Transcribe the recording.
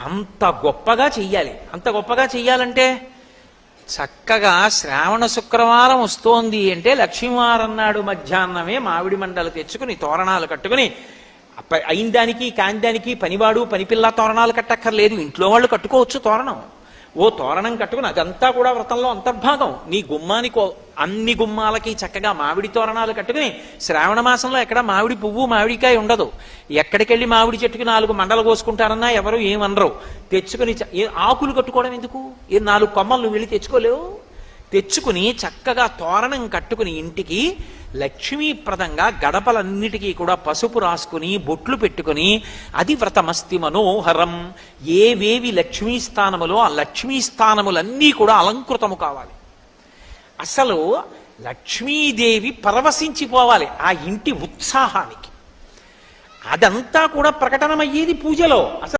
అంత గొప్పగా చెయ్యాలి. అంత గొప్పగా చెయ్యాలంటే చక్కగా శ్రావణ శుక్రవారం వస్తోంది అంటే లక్ష్మీవారం నాడు మధ్యాహ్నమే మామిడి మండలు తెచ్చుకుని తోరణాలు కట్టుకుని. అయిందానికి అయిన దానికి కాని దానికి పనివాడు పనిపిల్ల తోరణాలు కట్టక్కర్లేదు. ఇంట్లో వాళ్ళు కట్టుకోవచ్చు తోరణం. ఓ తోరణం కట్టుకుని అదంతా కూడా వ్రతంలో అంతర్భాగం. నీ గుమ్మానికి అన్ని గుమ్మాలకి చక్కగా మామిడి తోరణాలు కట్టుకుని శ్రావణ మాసంలో ఎక్కడ మామిడి పువ్వు మామిడికాయ ఉండదు. ఎక్కడికెళ్ళి మామిడి చెట్టుకి నాలుగు మండలు కోసుకుంటారన్నా ఎవరు ఏమనరు. తెచ్చుకుని ఏ ఆకులు కట్టుకోవడం ఎందుకు? ఏ నాలుగు కొమ్మలు నువ్వు వెళ్ళి తెచ్చుకోలేవు? తెచ్చుకుని చక్కగా తోరణం కట్టుకుని ఇంటికి లక్ష్మీప్రదంగా గడపలన్నిటికీ కూడా పసుపు రాసుకుని బొట్లు పెట్టుకుని అది వ్రతమస్తి మనోహరం. ఏవేవి లక్ష్మీ స్థానములో ఆ లక్ష్మీ స్థానములన్నీ కూడా అలంకృతము కావాలి. అసలు లక్ష్మీదేవి పరవశించిపోవాలి ఆ ఇంటి ఉత్సాహానికి. అదంతా కూడా ప్రకటనమయ్యేది పూజలో. అసలు